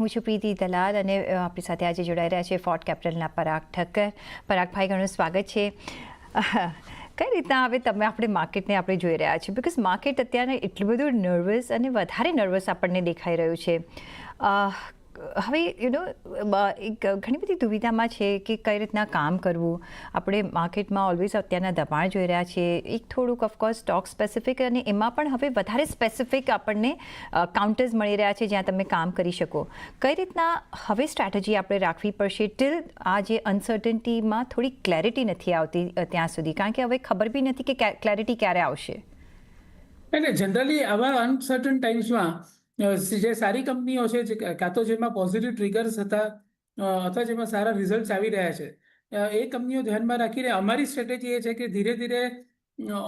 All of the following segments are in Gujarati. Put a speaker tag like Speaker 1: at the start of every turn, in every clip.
Speaker 1: હું છું પ્રીતિ દલાલ અને આપણી સાથે આજે જોડાઈ રહ્યા છે ફોર્ટ કેપિટલના પરાગ ઠક્કર. પરાગભાઈ ઘણું સ્વાગત છે. કઈ રીતના હવે તમે આપણે માર્કેટને આપણે જોઈ રહ્યા છીએ બિકોઝ માર્કેટ અત્યારે એટલું બધું નર્વસ અને વધારે નર્વસ આપણને દેખાઈ રહ્યું છે. હવે યુ નો એક ઘણી બધી દુવિધામાં છે કે કઈ રીતના કામ કરવું. આપણે માર્કેટમાં ઓલવેઝ અત્યારના દબાણ જોઈ રહ્યા છીએ. એક થોડુંક ઓફકોર્સ સ્ટોક સ્પેસિફિક અને એમાં પણ હવે વધારે સ્પેસિફિક આપણને કાઉન્ટર્સ મળી રહ્યા છે જ્યાં તમે કામ કરી શકો. કઈ રીતના હવે સ્ટ્રેટેજી આપણે રાખવી પડશે ટિલ આ જે અનસર્ટન્ટીમાં થોડી ક્લેરિટી નથી આવતી ત્યાં સુધી? કારણ કે હવે ખબર બી નથી કે ક્લેરિટી ક્યારે આવશે.
Speaker 2: એટલે જનરલી આવા અનસર્ટન ટાઈમ્સમાં જે સારી કંપનીઓ છે, જે કાં તો જેમાં પોઝિટિવ ટ્રિગર્સ હતા અથવા જેમાં સારા રિઝલ્ટ આવી રહ્યા છે. એ કંપનીઓ ધ્યાનમાં રાખીને અમારી સ્ટ્રેટેજી એ છે કે ધીરે ધીરે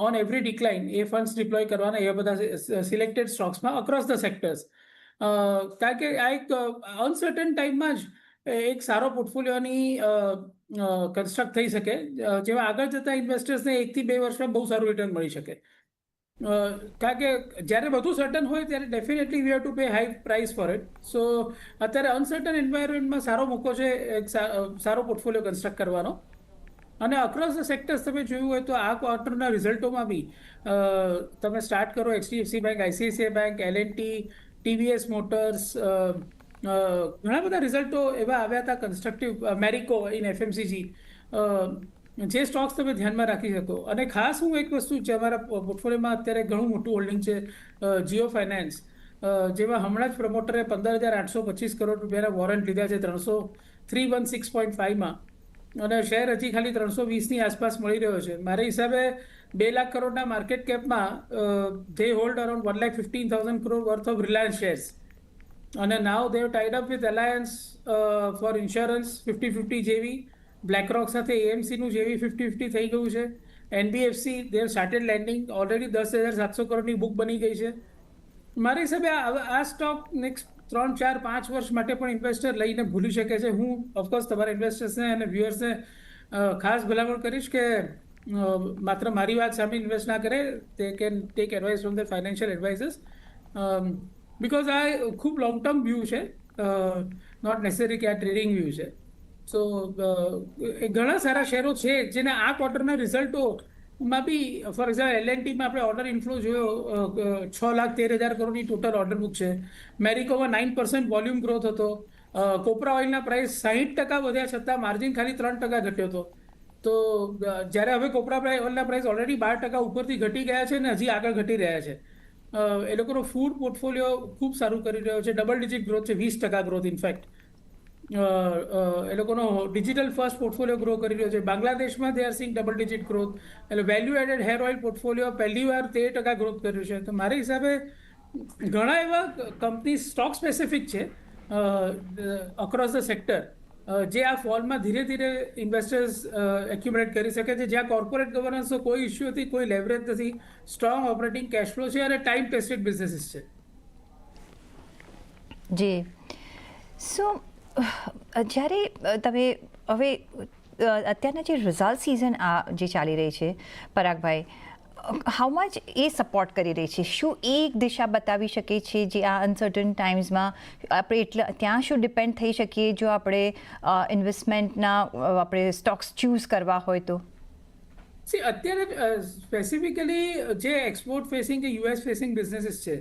Speaker 2: ઓન એવરી ડિક્લાઇન એ ફંડ્સ ડિપ્લોય કરવાના એ બધા સિલેક્ટેડ સ્ટોક્સમાં અક્રોસ ધ સેક્ટર્સ કારણ કે આ એક અનસર્ટન ટાઈમમાં જ એક સારો પોર્ટફોલિયોની કન્સ્ટ્રક્ટ થઈ શકે જેમાં આગળ જતા ઇન્વેસ્ટર્સને એકથી બે વર્ષમાં બહુ સારું રિટર્ન મળી શકે. કારણ કે જ્યારે બધું સર્ટન હોય ત્યારે definitely we have to pay high price for it so અત્યારે અનસર્ટન એન્વાયરમેન્ટમાં સારો મોકો છે, એક સારો પોર્ટફોલિયો કન્સ્ટ્રક્ટ કરવાનો. અને અક્રોસ ધ સેક્ટર્સ તમે જોયું હોય તો આ ક્વાર્ટરના રિઝલ્ટોમાં બી તમે સ્ટાર્ટ કરો HDFC bank ICICI bank LNT TVS motors ઘણા બધા રિઝલ્ટો એવા આવ્યા હતા કન્સ્ટ્રક્ટિવ મેરિકો ઇન એફએમસીજી જે સ્ટોક્સ તમે ધ્યાનમાં રાખી શકો. અને ખાસ હું એક વસ્તુ છે અમારા પોર્ટફોલિયોમાં અત્યારે ઘણું મોટું હોલ્ડિંગ છે જીઓ ફાઇનાન્સ. જેમાં હમણાં જ પ્રમોટરે પંદર હજાર આઠસો પચીસ કરોડ રૂપિયાના વોરંટ લીધા છે ત્રણસો થ્રી વન સિક્સ પોઈન્ટ ફાઇવમાં અને શેર હજી ખાલી ત્રણસો વીસની આસપાસ મળી રહ્યો છે. મારા હિસાબે બે લાખ કરોડના market કેપમાં they hold around one lakh fifteen thousand crore worth of Reliance shares અને now they've tied up with Allianz for insurance fifty fifty જેવી. બ્લેકરોક સાથે એએમસીનું જેવી ફિફ્ટી ફિફ્ટી થઈ ગયું છે. NBFC they started lending already દસ હજાર સાતસો કરોડની બુક બની ગઈ છે. મારા હિસાબે આ સ્ટોક નેક્સ્ટ ત્રણ, ચાર, પાંચ વર્ષ માટે પણ ઇન્વેસ્ટર લઈને ભૂલી શકે છે. હું ઓફકોર્સ તમારા ઇન્વેસ્ટર્સને અને વ્યુઅર્સને ખાસ ભલામણ કરીશ કે માત્ર મારી વાત સામે ઇન્વેસ્ટ ના કરે. તે can take advice from the financial advisors because આ ખૂબ લોંગ ટર્મ વ્યૂ છે નોટ નેસેસરી કે આ ટ્રેડિંગ વ્યૂ છે. સો ઘણા સારા શેરો છે જેને આ ક્વાર્ટરના રિઝલ્ટોમાં બી ફોર એક્ઝામ્પલ એલએનટીમાં આપણે ઓર્ડર ઇન્ફ્લો જોયો છ લાખ તેર હજાર કરોડની ટોટલ ઓર્ડર બુક છે. મેરિકોમાં નાઇન પર્સન્ટ વોલ્યુમ ગ્રોથ હતો. કોપરા ઓઇલના પ્રાઇસ સાહીઠ ટકા વધ્યા છતાં માર્જિન ખાલી ત્રણ ટકા ઘટ્યો હતો. તો જ્યારે હવે કોપરા ઓઇલના પ્રાઇસ ઓલરેડી બાર ટકા ઉપરથી ઘટી ગયા છે ને હજી આગળ ઘટી રહ્યા છે. એ લોકોનો ફૂડ પોર્ટફોલિયો ખૂબ સારું કરી રહ્યો છે. ડબલ ડિજિટ ગ્રોથ છે, વીસ ટકા ગ્રોથ ઇનફેક્ટ એ લોકોનો ડિજિટલ ફર્સ્ટ પોર્ટફોલિયો ગ્રો કરી રહ્યો છે. બાંગ્લાદેશમાં they are seeing double digit growth એટલે value added hair oil portfolio પહેલી વાર તેર ટકા ગ્રોથ કર્યું છે. તો મારા હિસાબે ઘણા એવા કંપની સ્ટોક સ્પેસિફિક છે અક્રોસ ધ સેક્ટર જે આ ફોલમાં ધીરે ધીરે ઇન્વેસ્ટર્સ એક્યુમરેટ કરી શકે છે. જ્યાં કોર્પોરેટ ગવર્નન્સનો કોઈ ઇસ્યુ નથી, કોઈ લેવરેજ નથી. સ્ટ્રોંગ ઓપરેટિંગ કેશ ફ્લો છે અને ટાઈમ ટેસ્ટેડ બિઝનેસીસ છે.
Speaker 1: જી. સો જ્યારે તમે હવે અત્યારના જે રિઝલ્ટ સિઝન આ જે ચાલી રહી છે, પરાગભાઈ હાઉ મચ એ સપોર્ટ કરી રહી છે? શું એક દિશા બતાવી શકે છે જે આ અનસર્ટન ટાઈમ્સમાં આપણે એટલે ત્યાં શું ડિપેન્ડ થઈ શકીએ જો આપણે ઇન્વેસ્ટમેન્ટના આપણે સ્ટોક્સ ચૂઝ કરવા હોય તો?
Speaker 2: સી અત્યારે સ્પેસિફિકલી જે એક્સપોર્ટ ફેસિંગ કે યુએસ ફેસિંગ બિઝનેસીસ છે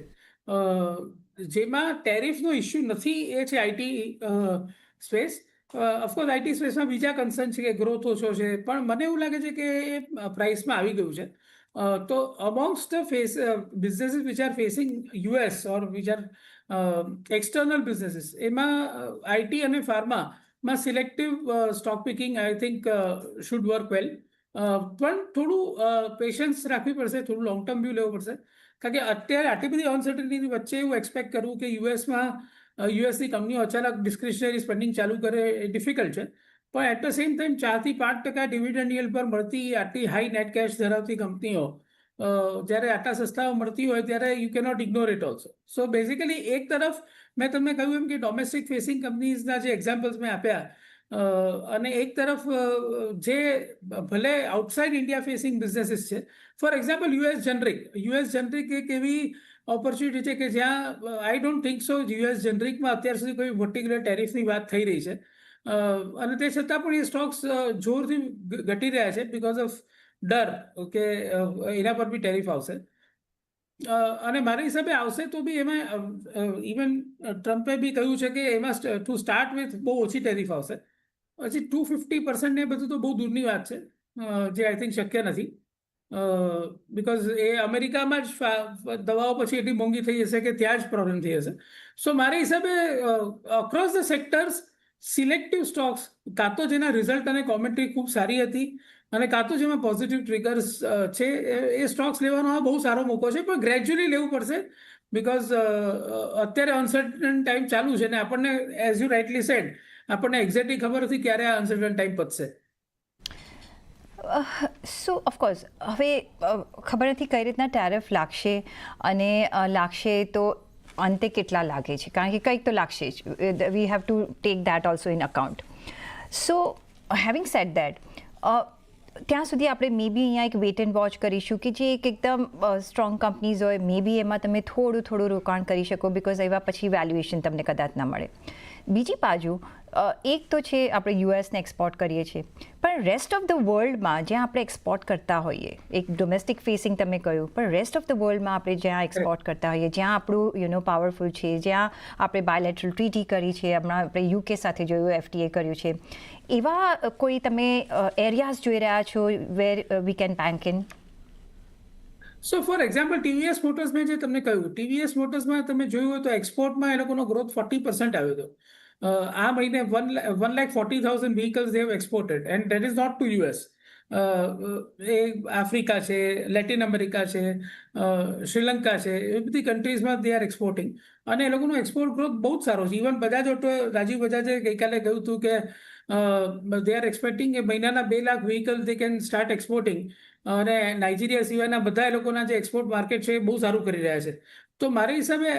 Speaker 2: જેમાં ટેરિફનો ઇસ્યુ નથી એ છે આઈટી સ્પેસ ઓફકોર્સ આઈટી સ્પેસમાં બીજા કન્સર્ન છે કે ગ્રોથ ઓછો છે, પણ મને એવું લાગે છે કે એ પ્રાઇસમાં આવી ગયું છે. તો amongst face businesses which are facing US or which are external businesses એમાં આઈટી અને ફાર્મામાં selective stock picking I think should work well પણ થોડું પેશન્સ રાખવી પડશે, થોડું લોંગ ટર્મ વ્યૂ લેવું પડશે. કારણ કે અત્યારે આટલી બધી અનસર્ટિનિટી વચ્ચે એવું એક્સપેક્ટ કરવું કે યુએસમાં યુએસની કંપનીઓ અચાનક ડિસ્ક્રિશનરી સ્પેન્ડિંગ ચાલુ કરે એ ડિફિકલ્ટ છે. પણ એટ ધ સેમ ટાઈમ ચારથી પાંચ ટકા ડિવિડન્ડ યલ પર મળતી આટલી હાઈ નેટ કેશ ધરાવતી કંપનીઓ જ્યારે આટલા સસ્તાઓ મળતી હોય ત્યારે you cannot ignore it also so basically એક તરફ મેં તમને કહ્યું એમ કે ડોમેસ્ટિક ફેસિંગ કંપનીઝના જે એક્ઝામ્પલ્સ મેં આપ્યા અને એક તરફ જે ભલે આઉટસાઇડ ઇન્ડિયા ફેસિંગ બિઝનેસીસ છે for example US generic US generic એક એવી ઓપોર્ચ્યુનિટી છે કે જ્યાં I don't think so US જનરિકમાં અત્યાર સુધી કોઈ પર્ટિક્યુલર ટેરિફની વાત થઈ રહી છે. અને તે છતાં પણ એ સ્ટોક્સ જોરથી ઘટી રહ્યા છે બિકોઝ ઓફ ડર કે એના પર બી ટેરિફ આવશે. અને મારા હિસાબે આવશે તો બી એમાં ઇવન ટ્રમ્પે બી કહ્યું છે કે એમાં ટુ સ્ટાર્ટ વિથ બહુ ઓછી ટેરિફ આવશે. પછી ટુ ફિફ્ટી પર્સન્ટ એ બધું તો બહુ દૂરની વાત છે જે આઈ થિંક શક્ય નથી. બિકોઝ એ અમેરિકામાં જ દવાઓ પછી એટલી મોંઘી થઈ જશે કે ત્યાં જ પ્રોબ્લેમ થઈ જશે. સો મારા હિસાબે across the sectors selective stocks કાં તો જેના રિઝલ્ટ અને કોમેન્ટ્રી ખૂબ સારી હતી અને કાં તો જેમાં પોઝિટિવ ટ્રિગર્સ છે, એ સ્ટોક્સ લેવાનો આ બહુ સારો મોકો છે, પણ ગ્રેજ્યુઅલી લેવું પડશે બિકોઝ અત્યારે અનસર્ટન ટાઈમ ચાલુ છે ને આપણને એઝ યુ રાઇટલી સેડ આપણને એક્ઝેક્ટલી ખબર નથી ક્યારે આ અનસર્ટન ટાઈમ પતશે.
Speaker 1: સો ઓફકોર્સ હવે ખબર નથી કઈ રીતના ટેરિફ લાગશે અને લાગશે તો અંતે કેટલા લાગે છે? કારણ કે કંઈક તો લાગશે જ. We have to take that also in account so having set that ત્યાં સુધી આપણે મે બી અહીંયા એક વેટ એન્ડ વોચ કરીશું કે જે એક એકદમ સ્ટ્રોંગ કંપનીઝ હોય મે બી એમાં તમે થોડું થોડું રોકાણ કરી શકો બિકોઝ એવા પછી વેલ્યુએશન તમને કદાચ ના મળે. બીજી બાજુ એક તો છે આપણે યુએસને એક્સપોર્ટ કરીએ છીએ. પણ રેસ્ટ ઓફ ધ વર્લ્ડમાં જ્યાં આપણે એક્સપોર્ટ કરતા હોઈએ, એક ડોમેસ્ટિક ફેસિંગ તમે કહ્યું, પણ રેસ્ટ ઓફ ધ વર્લ્ડમાં આપણે જ્યાં એક્સપોર્ટ કરતા હોઈએ, જ્યાં આપણું યુ નો પાવરફુલ છે, જ્યાં આપણે બાયલેટરલ ટ્રીટી કરી છે, હમણાં આપણે યુકે સાથે જોયું એફટીએ કર્યું છે. એવા કોઈ તમે એરિયાઝ જોઈ રહ્યા છો where we can bank in
Speaker 2: so for example TVS Motors મેં જે તમને કહ્યું ટીવીએસ મોટર્સમાં તમે જોયું હોય તો એક્સપોર્ટમાં એ લોકોનો ગ્રોથ ફોર્ટી પર્સન્ટ આવ્યો હતો. આ મહિને one one lakh forty thousand vehicles they've exported and that is not to US A Africa છે લેટિન અમેરિકા છે શ્રીલંકા છે એ બધી કન્ટ્રીઝમાં દે આર એક્સપોર્ટિંગ અને એ લોકોનો એક્સપોર્ટ ગ્રોથ બહુ જ સારો છે. ઇવન બજાજ ઓટો રાજીવ બજાજે ગઈકાલે કહ્યું હતું કે દે આર એક્સપેક્ટિંગ કે મહિનાના બે lakh vehicle they can start exporting અને નાઇજીરિયા સિવાયના બધા એ લોકોના જે એક્સપોર્ટ માર્કેટ છે એ બહુ સારું કરી રહ્યા છે. તો મારા હિસાબે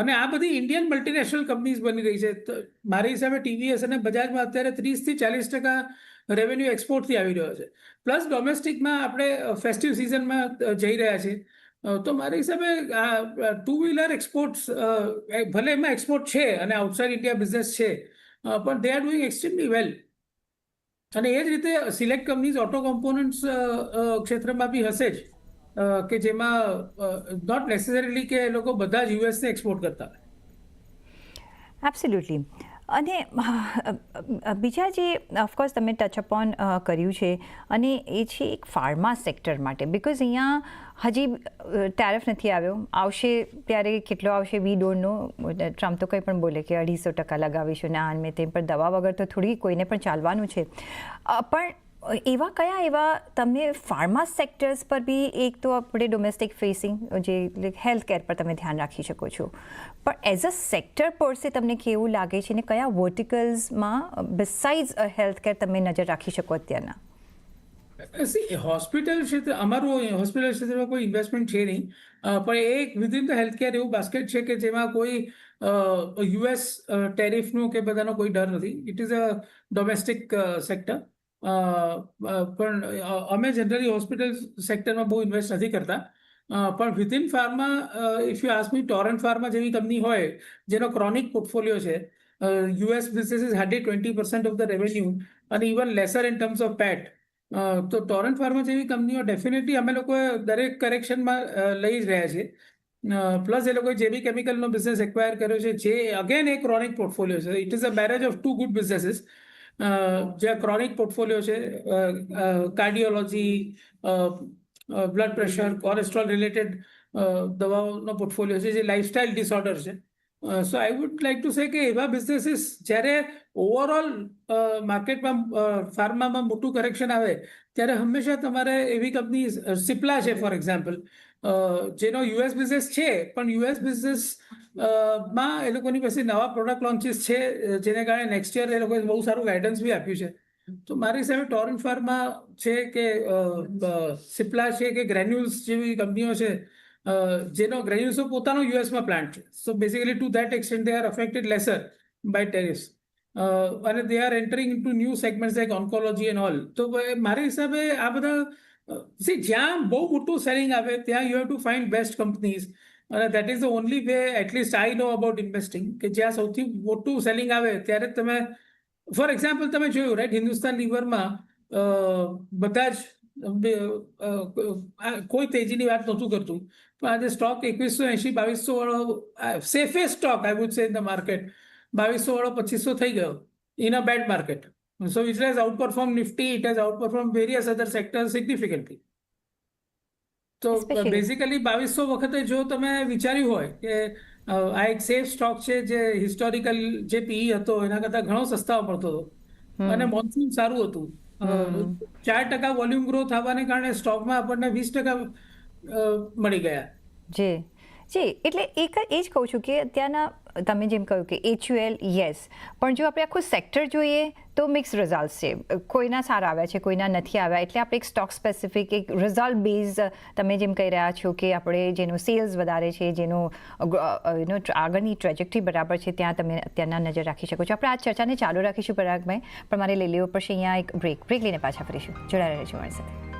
Speaker 2: અને આ બધી ઇન્ડિયન મલ્ટીનેશનલ કંપનીઝ બની રહી છે. મારી હિસાબે ટીવીએસ અને બજાજમાં અત્યારે ત્રીસથી ચાલીસ ટકા રેવન્યુ એક્સપોર્ટથી આવી રહ્યો છે. પ્લસ ડોમેસ્ટિકમાં આપણે ફેસ્ટિવ સિઝનમાં જઈ રહ્યા છીએ. તો મારી હિસાબે આ ટુ વ્હીલર એક્સપોર્ટ્સ ભલે એમાં એક્સપોર્ટ છે અને આઉટસાઇડ ઇન્ડિયા બિઝનેસ છે પણ they are doing extremely well અને એ જ રીતે સિલેક્ટ કંપનીઝ ઓટો કોમ્પોનન્ટ્સ ક્ષેત્રમાં બી હશે જ. કે જેમાં નોટ નેસેસરીલી કે એ લોકો બધા જ યુએસને એક્સપોર્ટ કરતા.
Speaker 1: એબ્સોલ્યુટલી અને બીજા જે ઓફકોર્સ તમે ટચ અપોન કર્યું છે, અને એ છે એક ફાર્મા સેક્ટર માટે. બિકોઝ અહીંયા હજી ટેરિફ નથી આવ્યો. આવશે ત્યારે કેટલો આવશે વી ડોન્ટ નો ટ્રમ્પ તો કંઈ પણ બોલે કે અઢીસો ટકા લગાવીશું ને મેં તેમ, પણ દવા વગર તો થોડી કોઈને પણ ચાલવાનું છે. પણ એવા કયા એવા તમને ફાર્મા સેક્ટર્સ પર બી એક તો આપણે ડોમેસ્ટિક ફેસિંગ જે હેલ્થ કેર પર તમે ધ્યાન રાખી શકો છો. પણ એઝ અ સેક્ટર પરસે તમને કેવું લાગે છે ને કયા વર્ટિકલ્સમાં બિસાઇઝ હેલ્થ કેર તમે નજર રાખી શકો અત્યારના?
Speaker 2: હોસ્પિટલ ક્ષેત્ર, અમારું હોસ્પિટલ ક્ષેત્રમાં કોઈ ઇન્વેસ્ટમેન્ટ છે નહીં. પણ એક વિધિન ધ હેલ્થ કેર એવું બાસ્કેટ છે કે જેમાં કોઈ યુએસ ટેરિફનો કે બધાનો કોઈ ડર નથી. It is a domestic sector પણ અમે જનરલી હોસ્પિટલ સેક્ટરમાં બહુ ઇન્વેસ્ટ નથી કરતા. પણ within pharma if you ask me Torrent Pharma જેવી કંપની હોય, જેનો ક્રોનિક પોર્ટફોલિયો છે US business is hardly twenty percent of the revenue અને even lesser in terms of PAT તો ટોરન્ટ ફાર્મા જેવી કંપનીઓ ડેફિનેટલી અમે લોકો દરેક કરેક્શનમાં લઈ જ રહ્યા છીએ. પ્લસ એ લોકોએ જે બી કેમિકલનો બિઝનેસ એક્વાયર કર્યો છે, જે અગેન એ ક્રોનિક પોર્ટફોલિયો છે. It is a marriage of two good businesses જે ક્રોનિક પોર્ટફોલિયો છે cardiology blood pressure cholesterol related દવાઓનો પોર્ટફોલિયો છે, જે લાઇફસ્ટાઇલ ડિસઓર્ડર છે. So I would like to say કે એવા બિઝનેસીસ જ્યારે ઓવરઓલ માર્કેટમાં ફાર્મામાં મોટું કરેક્શન આવે, ત્યારે હંમેશા તમારે એવી કંપની સિપ્લા છે ફોર એક્ઝામ્પલ જેનો યુએસ બિઝનેસ છે, પણ યુએસ બિઝનેસમાં એ લોકોની પાસે નવા પ્રોડક્ટ લોન્ચીસ છે જેને કારણે નેક્સ્ટ યર એ લોકોએ બહુ સારું ગાઈડન્સ બી આપ્યું છે. તો મારી સામે ટોરન ફાર્મા છે કે સિપ્લા છે કે ગ્રેન્યુલ્સ જેવી કંપનીઓ છે જેનો ગ્રેન્યુલ્સનો પોતાનો યુએસમાં પ્લાન્ટ છે. So basically to that extent they are affected lesser by tariffs અને they are entering into new segments like oncology and all તો મારી હિસાબે આ બધા સી જ્યાં બહુ મોટું સેલિંગ આવે, ત્યાં you have to find best companies અને that is the only way at least I know about investing કે જ્યાં સૌથી મોટું સેલિંગ આવે, ત્યારે તમે ફોર એક્ઝામ્પલ તમે જોયું રાઈટ હિન્દુસ્તાન લીવરમાં બધા જ કોઈ તેજીની વાત નહોતું કરતું. પણ આજે સ્ટોક એકવીસો એંશી બાવીસો વાળો safest stock I would say in the market બાવીસો વાળો પચીસો થઈ ગયો. In a bad market has outperform Nifty it has outperform various other sector significantly તો બેઝિકલી બાવીસો વખતે જો તમે વિચાર્યું હોય કે આ એક સેફ સ્ટોક છે જે હિસ્ટોરિકલ જે પીઈ હતો એના કરતાં ઘણો સસ્તા પડતો હતો. અને મોન્સૂન સારું હતું. ચાર ટકા વોલ્યુમ ગ્રોથ આવવાને કારણે સ્ટોકમાં આપણને વીસ ટકા મળી ગયા.
Speaker 1: જી, એટલે એક એ જ કહું છું કે અત્યારના, તમે જેમ કહ્યું કે એચયુએલ યસ પણ જો આપણે આખું સેક્ટર જોઈએ, તો મિક્સ રિઝલ્ટ છે. કોઈના સારા આવ્યા છે, કોઈના નથી આવ્યા. એટલે આપણે એક સ્ટોક સ્પેસિફિક એક રિઝલ્ટ બેઝ તમે જેમ કહી રહ્યા છો કે આપણે જેનું સેલ્સ વધારે છે, જેનું એનો આગળની ટ્રેજેક્ટરી બરાબર છે, ત્યાં તમે અત્યારના નજર રાખી શકો છો. આપણે આ ચર્ચાને ચાલુ રાખીશું, પરાગભાઈ. પણ મારે લઈ લેવું પડશે અહીંયા એક બ્રેક બ્રેક લઈને પાછા ફરીશું. જોડાઈ રહેજો મારી સાથે.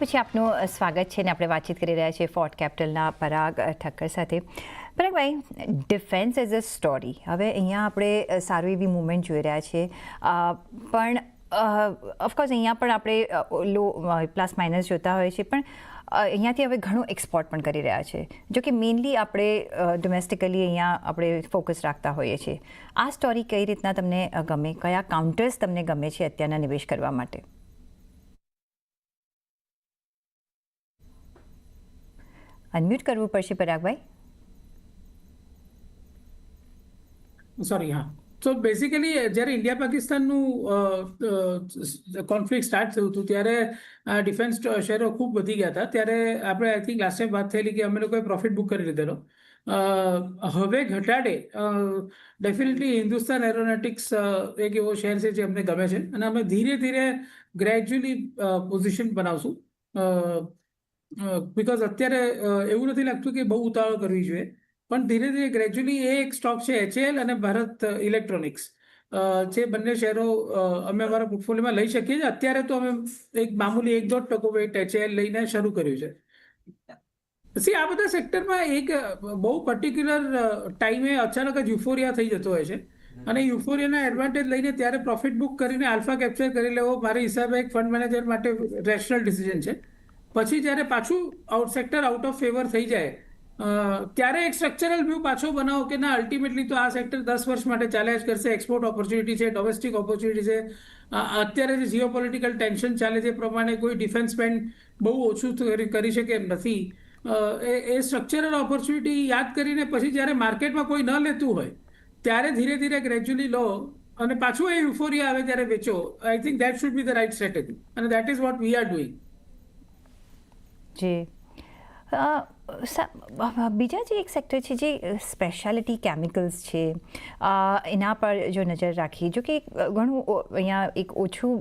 Speaker 1: પછી આપનું સ્વાગત છે ને આપણે વાતચીત કરી રહ્યા છીએ ફોર્ટ કેપિટલના પરાગ ઠક્કર સાથે. પરાગભાઈ ડિફેન્સ એઝ અ સ્ટોરી હવે અહીંયા આપણે સારું એવી મુવમેન્ટ જોઈ રહ્યા છીએ. પણ ઓફકોર્સ અહીંયા પણ આપણે લો પ્લસ માઇનસ જોતા હોઈએ છીએ પણ અહીંયાથી હવે ઘણું એક્સપોર્ટ પણ કરી રહ્યા છે. જો કે મેઇનલી આપણે ડોમેસ્ટિકલી અહીંયા આપણે ફોકસ રાખતા હોઈએ છીએ. આ સ્ટોરી કઈ રીતના તમને ગમે? કયા કાઉન્ટર્સ તમને ગમે છે અત્યારના નિવેશ કરવા માટે? અનમ્યુટ કરવું પડશે પરાગભાઈ.
Speaker 2: સોરી હા. સો બેઝિકલી જ્યારે ઇન્ડિયા પાકિસ્તાનનું કોન્ફ્લિક્ટ સ્ટાર્ટ થયું હતું, ત્યારે ડિફેન્સ શેરો ખૂબ વધી ગયા હતા. ત્યારે આપણે આઈ થિંક લાસ્ટ ટાઈમ વાત થયેલી કે અમે લોકોએ પ્રોફિટ બુક કરી લીધેલો. હવે ઘટાડે ડેફિનેટલી હિન્દુસ્તાન એરોનોટિક્સ એક એવો શેર છે જે અમને ગમે છે. અને અમે ધીરે ધીરે ગ્રેજ્યુઅલી પોઝિશન બનાવશું. બિકોઝ અત્યારે એવું નથી લાગતું કે બહુ ઉતાવળ કરવી જોઈએ. પણ ધીરે ધીરે ગ્રેજ્યુઅલી એ એક સ્ટોક છે એચએલ અને ભારત ઇલેક્ટ્રોનિક્સ જે બંને શેરો અમે અમારા પોર્ટફોલિયોમાં લઈ શકીએ છીએ. અત્યારે તો અમે એક મામૂલી એક દોઢ ટકો વેટ એચએલ લઈને શરૂ કર્યું છે. સી આ બધા સેક્ટરમાં એક બહુ પર્ટિક્યુલર ટાઈમે અચાનક જ યુફોરિયા થઈ જતો હોય છે. અને યુફોરિયાના એડવાન્ટેજ લઈને ત્યારે પ્રોફિટ બુક કરીને આલ્ફા કેપ્ચર કરી લેવો મારા હિસાબે એક ફંડ મેનેજર માટે રેશનલ ડિસિઝન છે. પછી જ્યારે પાછું out sector out of favour થઈ જાય ત્યારે એક સ્ટ્રક્ચરલ વ્યૂ પાછો બનાવો કે ના અલ્ટિમેટલી તો આ સેક્ટર દસ વર્ષ માટે ચાલ્યા જ કરશે. એક્સપોર્ટ ઓપોર્ચ્યુનિટી છે ડોમેસ્ટિક ઓપોર્ચ્યુનિટી છે. અત્યારે જે જીઓ પોલિટિકલ ટેન્શન ચાલે છે એ પ્રમાણે કોઈ ડિફેન્સ સ્પેન્ડ બહુ ઓછું કરી શકે એમ નથી એ સ્ટ્રક્ચરલ ઓપોર્ચ્યુનિટી યાદ કરીને પછી જ્યારે માર્કેટમાં કોઈ ન લેતું હોય, ત્યારે ધીરે ધીરે ગ્રેજ્યુઅલી લો અને પાછું એ યુફોરિયા આવે ત્યારે વેચો. I think that should be the right strategy અને that is what we are doing
Speaker 1: જી. બીજા જે એક સેક્ટર છે જે સ્પેશિયાલિટી કેમિકલ્સ છે એના પર જો નજર રાખીએ, જો કે ઘણું અહીંયા એક ઓછું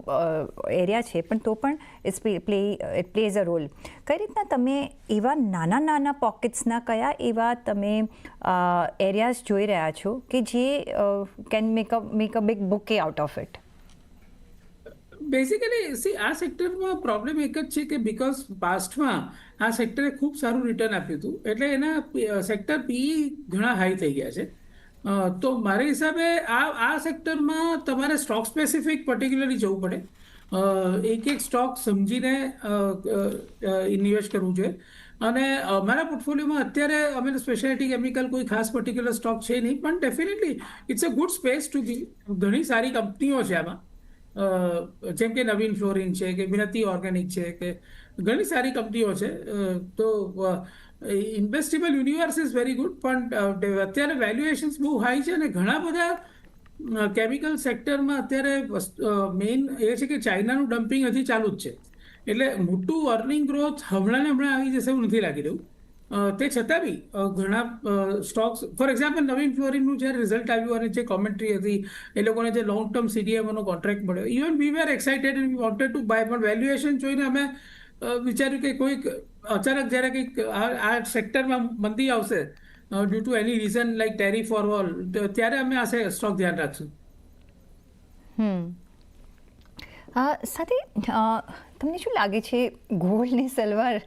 Speaker 1: એરિયા છે, પણ તો પણ it's play it plays a role કઈ રીતના તમે એવા નાના નાના પોકેટ્સના કયા એવા તમે એરિયાઝ જોઈ રહ્યા છો કે જે can make a make a big buck out of it
Speaker 2: basically see આ સેક્ટરમાં પ્રોબ્લેમ એક જ છે કે બિકોઝ પાસ્ટમાં આ સેક્ટરે ખૂબ સારું રિટર્ન આપ્યું હતું, એટલે એના સેક્ટર પી ઘણા હાઈ થઈ ગયા છે. તો મારા હિસાબે આ આ સેક્ટરમાં તમારે સ્ટોક સ્પેસિફિક પર્ટિક્યુલરલી જવું પડે. એક એક સ્ટોક સમજીને ઇન્વેસ્ટ કરવું જોઈએ. અને અમારા પોર્ટફોલિયોમાં અત્યારે અમે સ્પેશિયાલિટી કેમિકલ કોઈ ખાસ પર્ટિક્યુલર સ્ટોક છે નહીં, પણ definitely it's a good space to be ઘણી સારી કંપનીઓ છે આમાં. જેમ કે નવીન ફ્લોરિન છે, કે વિનતી ઓર્ગેનિક છે, કે ઘણી સારી કંપનીઓ છે. તો investable universe is very good, પણ અત્યારે વેલ્યુએશન્સ બહુ હાઈ છે અને ઘણા બધા કેમિકલ સેક્ટરમાં અત્યારે મેઇન એ છે કે ચાઇનાનું ડમ્પિંગ હજી ચાલુ જ છે. એટલે મોટું અર્નિંગ ગ્રોથ હમણાં ને હમણાં આવી જશે એવું નથી લાગી રહ્યું. તે છતાં બી ઘણા સ્ટોક્સ, ફોર એક્ઝામ્પલ, નવીન ફ્લોરિનનું જ્યારે રિઝલ્ટ આવ્યું અને જે કોમેન્ટ્રી હતી, એ લોકોને જે લોંગ ટર્મ સીડીએમનો કોન્ટ્રાક્ટ મળ્યો even we were excited and wanted to buy પણ વેલ્યુએશન જોઈને અમે વિચાર્યું કે કોઈક અચાનક જ્યારે કંઈક આ સેક્ટરમાં મંદી આવશે due to any reason like tariff or all ત્યારે અમે આ સ્ટોક ધ્યાન રાખશું.
Speaker 1: હમ. સાથે તમને શું લાગે છે ગોલ્ડ ને સિલ્વર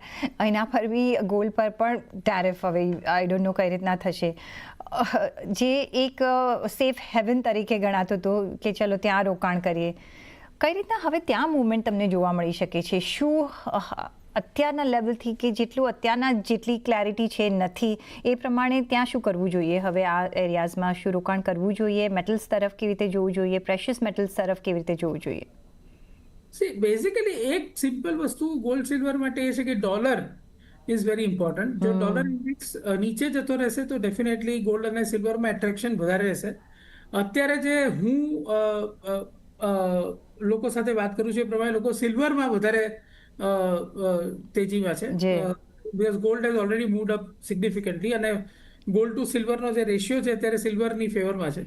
Speaker 1: એના પર બી ગોલ્ડ પર પણ ટેરિફ હવે આઈ ડોન્ટ નો કઈ રીતના થશે. જે એક સેફ હેવન તરીકે ગણાતો હતો કે ચલો ત્યાં રોકાણ કરીએ. કઈ રીતના હવે ત્યાં મુવમેન્ટ તમને જોવા મળી શકે છે? શું અત્યારના લેવલથી કે જેટલું અત્યારના જેટલી ક્લેરિટી છે નથી, એ પ્રમાણે ત્યાં શું કરવું જોઈએ? હવે આ એરિયાઝમાં શું રોકાણ કરવું જોઈએ? મેટલ્સ તરફ કેવી રીતે જોવું જોઈએ? પ્રેશિયસ મેટલ્સ તરફ કેવી રીતે જોવું જોઈએ?
Speaker 2: સી બેઝિકલી એક સિમ્પલ વસ્તુ ગોલ્ડ સિલ્વર માટે એ છે કે ડોલર ઇઝ વેરી ઇમ્પોર્ટન્ટ જો ડોલર ઇન્ડેક્સ નીચે જતો રહેશે તો ડેફિનેટલી ગોલ્ડ અને સિલ્વરમાં એટ્રેક્શન વધારે રહેશે અત્યારે જે હું લોકો સાથે વાત કરું છું એ પ્રમાણે લોકો સિલ્વરમાં વધારે તેજીમાં છે because gold has already moved up significantly અને ગોલ્ડ ટુ સિલ્વરનો જે રેશિયો છે અત્યારે સિલ્વરની ફેવરમાં છે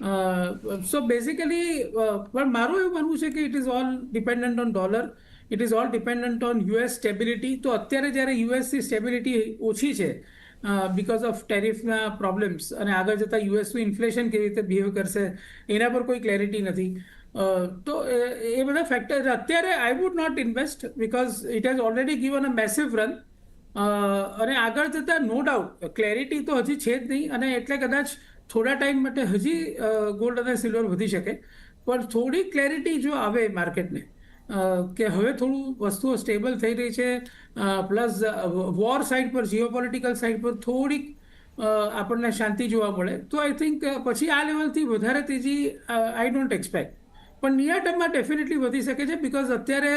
Speaker 2: સો બેઝિકલી પણ મારું એવું માનવું છે કે it is all dependent on dollar it is all dependent on US stability તો અત્યારે જ્યારે યુએસની સ્ટેબિલિટી ઓછી છે બિકોઝ ઓફ ટેરિફના પ્રોબ્લેમ્સ અને આગળ જતાં યુએસનું ઇન્ફ્લેશન કેવી રીતે બિહેવ કરશે એના પર કોઈ ક્લેરિટી નથી તો એ એ બધા ફેક્ટર અત્યારે I would not invest because it has already given a massive run અને આગળ જતાં નો ડાઉટ ક્લેરિટી તો હજી છે જ નહીં અને એટલે કદાચ થોડા ટાઈમ માટે હજી ગોલ્ડ અને સિલ્વર વધી શકે. પણ થોડી ક્લેરિટી જો આવે માર્કેટને કે હવે થોડું વસ્તુઓ સ્ટેબલ થઈ રહી છે પ્લસ વોર સાઇડ પર જીઓપોલિટિકલ સાઇડ પર થોડીક આપણને શાંતિ જોવા મળે. તો આઈ થિંક પછી આ લેવલથી વધારે તેજી આઈ ડોન્ટ એક્સપેક્ટ પણ નિયર ટર્મમાં ડેફિનેટલી વધી શકે છે બિકોઝ અત્યારે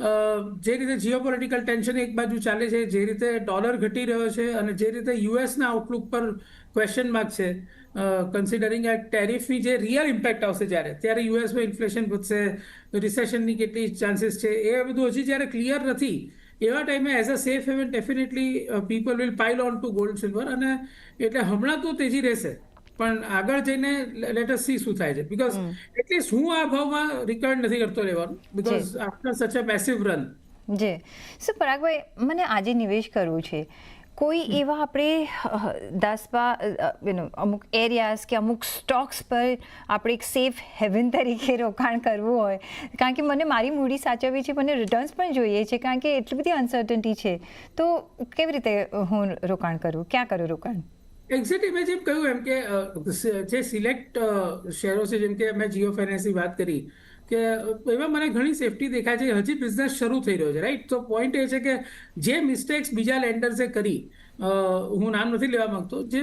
Speaker 2: જે રીતે જીઓપોલિટિકલ ટેન્શન એક બાજુ ચાલે છે, જે રીતે ડોલર ઘટી રહ્યો છે અને જે રીતે યુએસના આઉટલુક પર ક્વેશ્ચન માર્ક છે કન્સિડરિંગ આ ટેરિફની જે રિયલ ઇમ્પેક્ટ આવશે જ્યારે, ત્યારે યુએસમાં ઇન્ફ્લેશન વધશે રિસેશનની કેટલી ચાન્સીસ છે, એ બધું હજી જ્યારે ક્લિયર નથી, એવા ટાઈમે as a safe haven definitely people will pile on to gold silver અને એટલે હમણાં તો તેજી રહેશે. પણ આગળ જઈને લેટસ સી શું થાય છે. બીકોઝ એટલીસ્ટ હું આ ભાવમાં રિકમેન્ડ નથી કરતો લેવાનું બીકોઝ આફ્ટર સચ અ પેસિવ રન
Speaker 1: જી. સો પરાગભાઈ મને આજે નિવેશ કરવું છે. કોઈ એવા આપણે અ, દસ બા યુ અમુક એરિયાઝ કે અમુક સ્ટોક્સ પર આપણે એક સેફ હેવન તરીકે રોકાણ કરવું હોય. કારણ કે મને મારી મૂડી સાચવવી છે મને રિટર્ન્સ પણ જોઈએ છે કારણ કે એટલી બધી અનસર્ટન્ટી છે. તો કેવી રીતે હું રોકાણ કરું? ક્યાં કરું રોકાણ?
Speaker 2: એક્ઝેક્ટલી મેં જેમ કહ્યું એમ કે જે સિલેક્ટ શેરો છે, જેમ કે મેં જીઓ ફાઇનાન્સની વાત કરી, કે એમાં મને ઘણી સેફટી દેખાય છે. હજી બિઝનેસ શરૂ થઈ રહ્યો છે રાઈટ તો પોઈન્ટ એ છે કે, જે મિસ્ટેક્સ બીજા લેન્ડર્સે કરી હું નામ નથી લેવા માંગતો, જે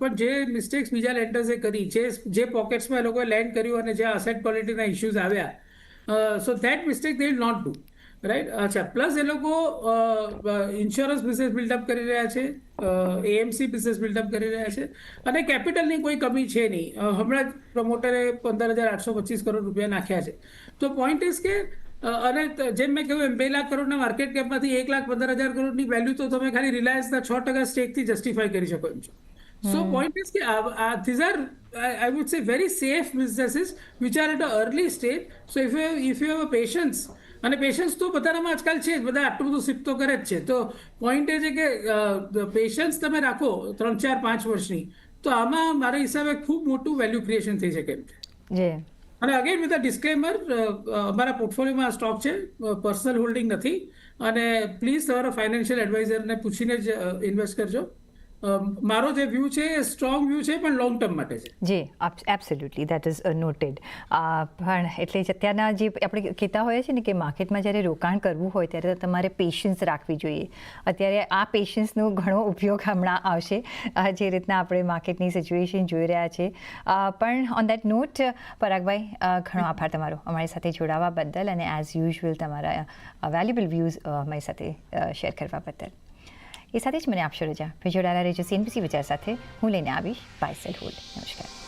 Speaker 2: પણ જે મિસ્ટેક્સ બીજા લેન્ડર્સે કરી, જે જે પોકેટ્સમાં એ લોકોએ લેન્ડ કર્યું અને જે અસેટ ક્વોલિટીના ઇશ્યુઝ આવ્યા so that mistake they will not do right અચ્છા પ્લસ એ લોકો ઇન્સ્યોરન્સ બિઝનેસ બિલ્ડઅપ કરી રહ્યા છે એએમસી બિઝનેસ બિલ્ડઅપ કરી રહ્યા છે. અને કેપિટલની કોઈ કમી છે નહીં. હમણાં જ પ્રમોટરે પંદર હજાર આઠસો પચીસ કરોડ રૂપિયા નાખ્યા છે. તો પોઈન્ટ ઇઝ કે અને જેમ મેં કહ્યું એમ બે લાખ કરોડના માર્કેટ કેપમાંથી એક લાખ પંદર હજાર કરોડની વેલ્યુ તો તમે ખાલી રિલાયન્સના છ ટકા સ્ટેકથી જસ્ટિફાય કરી શકો એમ છો. So point is કે આ- આ these are I, I would say very safe businesses which are at a early stage. So if you have, if you have a patience અને પેશન્સ તો બધાનામાં આજકાલ છે જ બધા આટલું બધું શિફ્ટ તો કરે જ છે. તો પોઈન્ટ એ છે કે પેશન્સ તમે રાખો ત્રણ ચાર પાંચ વર્ષની તો આમાં મારા હિસાબે ખૂબ મોટું વેલ્યુ ક્રિએશન થઈ શકે એમ. છે અને અગેન વિથ અ ડિસ્ક્લેમર અમારા પોર્ટફોલિયોમાં સ્ટોક છે પર્સનલ હોલ્ડિંગ નથી. અને પ્લીઝ તમારા ફાઇનાન્શિયલ એડવાઇઝરને પૂછીને જ ઇન્વેસ્ટ કરજો. મારો જે વ્યૂ છે એ સ્ટ્રોંગ વ્યૂ છે, પણ લોંગ ટર્મ માટે છે.
Speaker 1: જી એબ્સોલ્યુટલી દેટ ઇઝ નોટેડ પણ એટલે અત્યારના જે આપણે કહેતા હોઈએ છીએ ને કે માર્કેટમાં જ્યારે રોકાણ કરવું હોય ત્યારે તમારે પેશન્સ રાખવી જોઈએ. અત્યારે આ પેશન્સનો ઘણો ઉપયોગ હમણાં આવશે જે રીતના આપણે માર્કેટની સિચ્યુએશન જોઈ રહ્યા છે. પણ ઓન દેટ નોટ પરાગભાઈ ઘણો આભાર તમારો અમારી સાથે જોડાવા બદલ અને એઝ યુઝ્યુઅલ તમારા વેલ્યુબલ વ્યૂઝ અમારી સાથે શેર કરવા બદલ. એ સાથે જ મને આપશો રજા જોડાયેલા રહેજો સીએનબીસી વિચાર સાથે હું લઈને આવીશ બાય સેલ હોલ્ડ નમસ્કાર